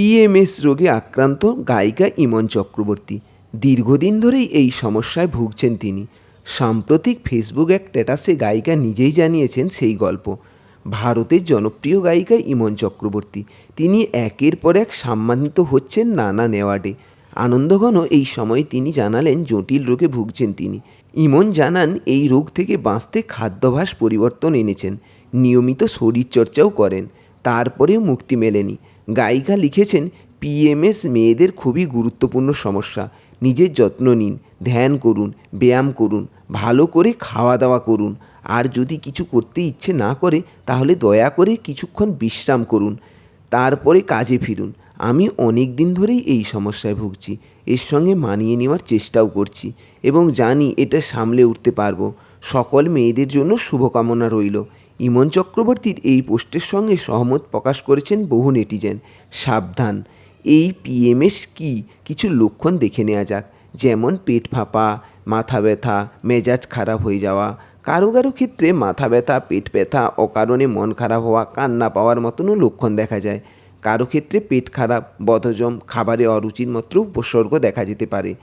PMS রোগে আক্রান্ত গায়িকা ইমন চক্রবর্তী। দীর্ঘদিন ধরেই এই সমস্যায় ভুগছেন তিনি। সাম্প্রতিক ফেসবুক এক স্ট্যাটাসে গায়িকা নিজেই জানিয়েছেন সেই গল্প। ভারতের জনপ্রিয় গায়িকা ইমন চক্রবর্তী। তিনি একের পর এক সম্মানিত হচ্ছেন নানান অ্যাওয়ার্ডে আনন্দঘন এই সময় তিনি জানালেন জটিল রোগে ভুগছেন তিনি। ইমন জানান, এই রোগ থেকে বাঁচতে খাদ্যাভ্যাস পরিবর্তন এনেছেন। নিয়মিত শরীরচর্চাও করেন। তারপরেও মুক্তি মেলেনি। গায়িকা লিখেছেন পিএমএস মেয়েদের খুবই গুরুত্বপূর্ণ সমস্যা। নিজের যত্ন নিন, ধ্যান করুন, ব্যায়াম করুন, ভালো করে খাওয়া দাওয়া করুন। আর যদি কিছু করতে ইচ্ছে না করে, তাহলে দয়া করে কিছুক্ষণ বিশ্রাম করুন। তারপরে কাজে ফিরুন। আমি অনেক দিন ধরেই এই সমস্যায় ভুগছি। এর সঙ্গে মানিয়ে নেওয়ার চেষ্টাও করছি এবং জানি এটা সামলে উঠতে পারব। সকল মেয়েদের জন্য শুভকামনা রইল। ইমন চক্রবর্তীর এই পোস্টের সঙ্গে সহমত প্রকাশ করেছেন বহু নেটিজেন। সাবধান। এই পিএমএস কি? কিছু লক্ষণ দেখে নেওয়া যাক। যেমন পেট ফাঁপা, মাথা ব্যথা, মেজাজ খারাপ হয়ে যাওয়া। কারও কারও ক্ষেত্রে মাথা ব্যথা, পেট ব্যথা, অকারণে মন খারাপ হওয়া, কান্না পাওয়ার মতনও লক্ষণ দেখা যায়। কারও ক্ষেত্রে পেট খারাপ, বদহজম, খাবারে অরুচির মাত্র উপসর্গ দেখা যেতে পারে।